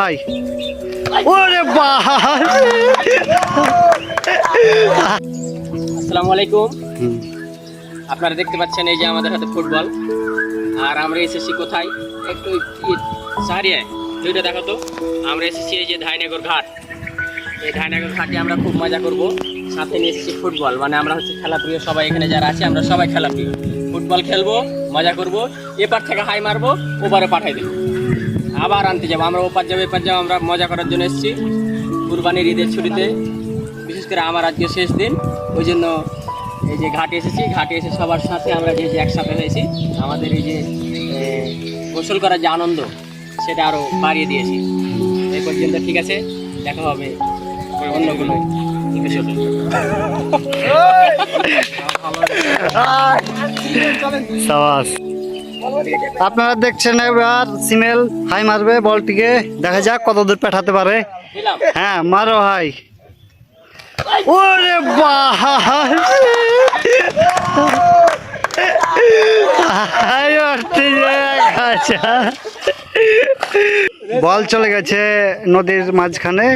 ভাই। ওরে আসসালামু আলাইকুম। আপনারা দেখতে পাচ্ছেন এই যে আমাদের হাতে ফুটবল। আর আমরা এসেছি কোথায়? একটু সারিয়ে দুইটা দেখো তো। আমরা এসেছি এই যে ধাইনগর ঘাট। এই ধাইনগর ঘাটে আমরা খুব মজা করব। সাথে নিয়ে এসেছি ফুটবল। মানে আমরা হচ্ছে খেলা প্রিয় সবাই এখানে যারা আছে আমরা সবাই খেলা প্রিয়। ফুটবল খেলব মজা করব। এপার থেকে হাই মারবো ওপারে পাঠাই দেবো। আবার আনতে যাব। আমরা ওপার যাব এপার যাব আমরা মজা করার জন্য এসেছি। কুরবানির ঈদের ছুটিতে। বিশেষ করে আমার আজকে শেষ দিন। ওই জন্য এই যে ঘাটে এসেছি। ঘাটে এসে সবার সাথে আমরা যে যে একসাথে হয়েছি আমাদের এই যে গোসল করার যে আনন্দ সেটা আরও বাড়িয়ে দিয়েছি। এই পর্যন্ত ঠিক আছে। দেখা হবে অন্য কোনো সাবাস। আপনারা দেখছেন এবার সিমেল হাই মারবে বলটিকে। দেখা যাক কত দূর পাঠাতে পারে। হ্যাঁ মারো হাই। ওরে বল চলে গেছে নদীর মাঝখানে।